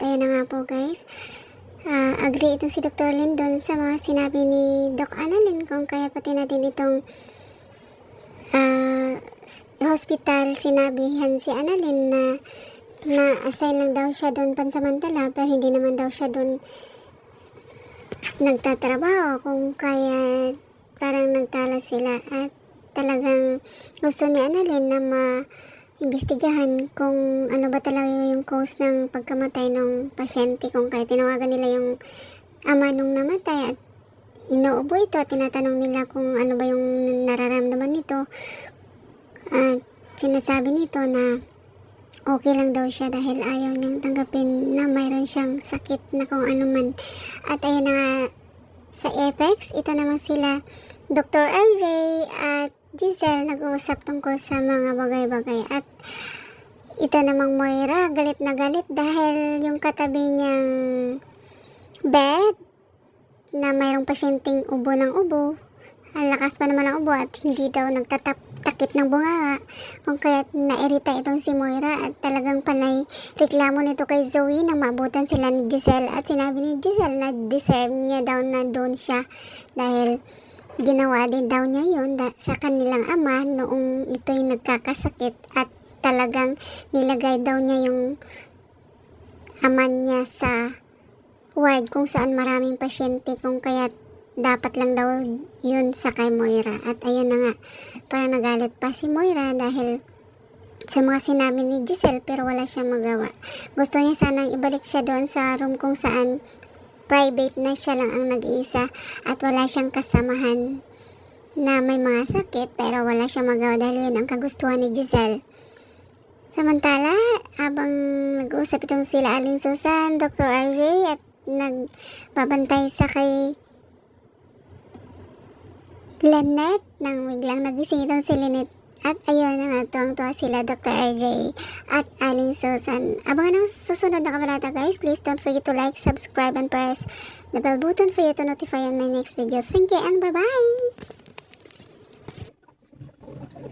ayun na nga po guys. Ah, agree itong si Dr. Lin doon sa mga sinabi ni Doc Annalyn kung kaya pati natin itong s- hospital sinabihan si Annalyn na na-assign lang daw siya doon pansamantala pero hindi naman daw siya doon nagtatrabaho kung kaya parang nagtala sila at talagang gusto ni Annalyn na ma-imbestigahan kung ano ba talaga yung cause ng pagkamatay ng pasyente kung kaya tinawagan nila yung ama nung namatay at inuubo ito at tinatanong nila kung ano ba yung nararamdaman nito at sinasabi nito na okay lang daw siya dahil ayaw niyang tanggapin na mayroon siyang sakit na kung ano man. At ayun na nga, sa Apex, ito naman sila Dr. RJ at Giselle nag-uusap tungkol sa mga bagay-bagay. At ito namang Moira, galit na galit dahil yung katabi niyang bed na mayroong pasyenteng ubo ng ubo. Ang lakas pa naman ng ubo at hindi daw nagtatakip ng bunganga. Kung kaya nairita itong si Moira at talagang panay reklamo nito kay Zoe nang maabutan sila ni Giselle at sinabi ni Giselle na deserve niya daw na doon siya dahil ginawa din daw niya yun da- sa kanilang ama noong ito'y nagkakasakit at talagang nilagay daw niya yung ama niya sa ward kung saan maraming pasyente kung kaya dapat lang daw yun sa kay Moira. At ayun na nga, parang nagalit pa si Moira dahil sa mga sinabi ni Giselle pero wala siyang magawa. Gusto niya sanang ibalik siya doon sa room kung saan private na siya lang ang nag-iisa at wala siyang kasamahan na may mga sakit pero wala siyang magawa dahil yun ang kagustuhan ni Giselle. Samantala, habang nag-uusap itong sila Aling Susan, Dr. RJ at nagbabantay sa kay Lynette nang biglang nagising itong si Lynette at ayun na nga tuwang-tuwa sila Dr. RJ at Aling Susan. Abangan ang susunod na kabalata guys. Please don't forget to like, subscribe, and press the bell button for you to notify on my next video. Thank you and bye-bye!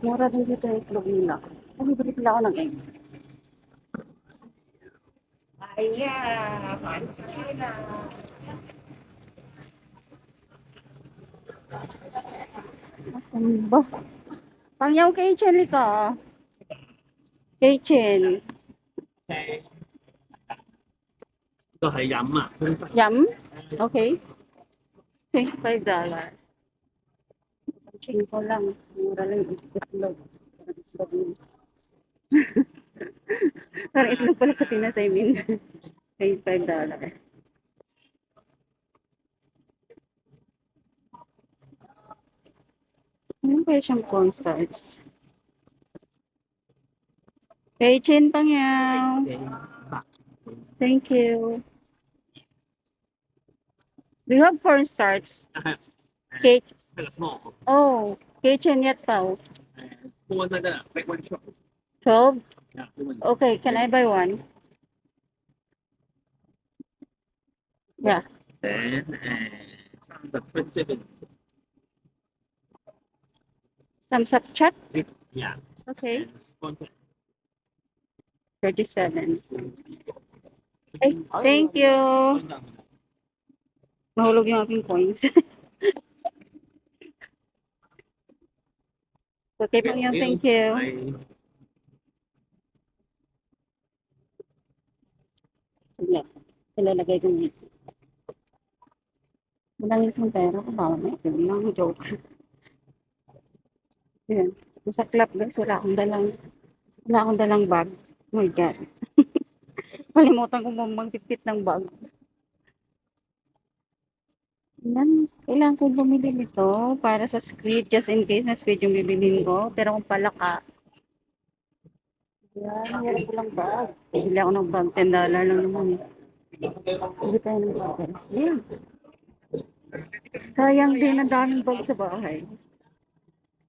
Mura din dito yung itlog nila. Ay, bibili pala ako ng egg. Ayan, paano sa kanila? Ano ba? Pangyaw kay Chen ka. Kay Chen. 都系饮啊，真系 Yum? Okay. $25 dollars. Ching ko lang. Mura lang yung itlog. Parang itlog yun. Parang itlog pala sa Pinas, I mean. $25 dollars. kaya siyang cornstarch? Kay Chin Pangyaw. Thank you. We you have cornstarch? Cake. Oh, kitchen yet pao. Oh. Twelve? Okay, can I buy one? Yeah. Then, uh, the 27. Thumbs up chat? Yeah. Okay. Thirty-seven. Ay, thank you. Mahulog yung aking coins. okay po yun, thank you. Saglit. Ilalagay ko dito. Walang yung pera ko, bawal na ito. Hindi lang joke. Yan, sa club guys, wala akong dalang, wala akong dalang bag. Oh my God. Kalimutan ko bang pipit ng bag. Yan, kailangan ko bumili nito para sa squid, just in case na squid yung bibilin ko. Pero kung palaka, yan, wala ko lang bag. Bili ako ng bag, $10 lang naman. Bili tayo ng bag. Yan. Sayang din ang daming bag sa bahay.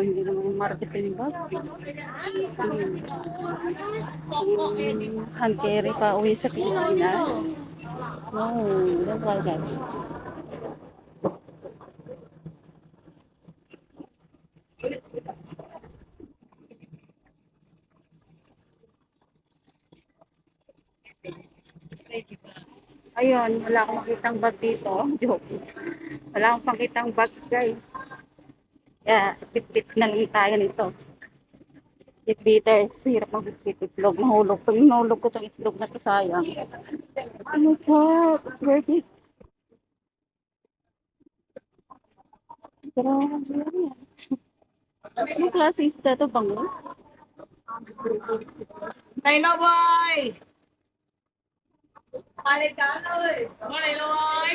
Parang hindi naman yung marketing bag. Hmm. Hmm, hand carry pa uwi sa Pilipinas. No, that's why that. Ayun, wala akong makitang bag dito. Joke. Wala akong makitang bag, guys. Kaya, bit-bit na lang tayo nito. Bit-bitters. Hirap mag-bit itlog. Mahulog. Pag nahulog ko itong itlog na to, sayang. Oh my God. It's worth it. Grabe. Ano klase isda to, bangus? Tayo boy! Na, oy! Balik ka na, tayo ka, boy!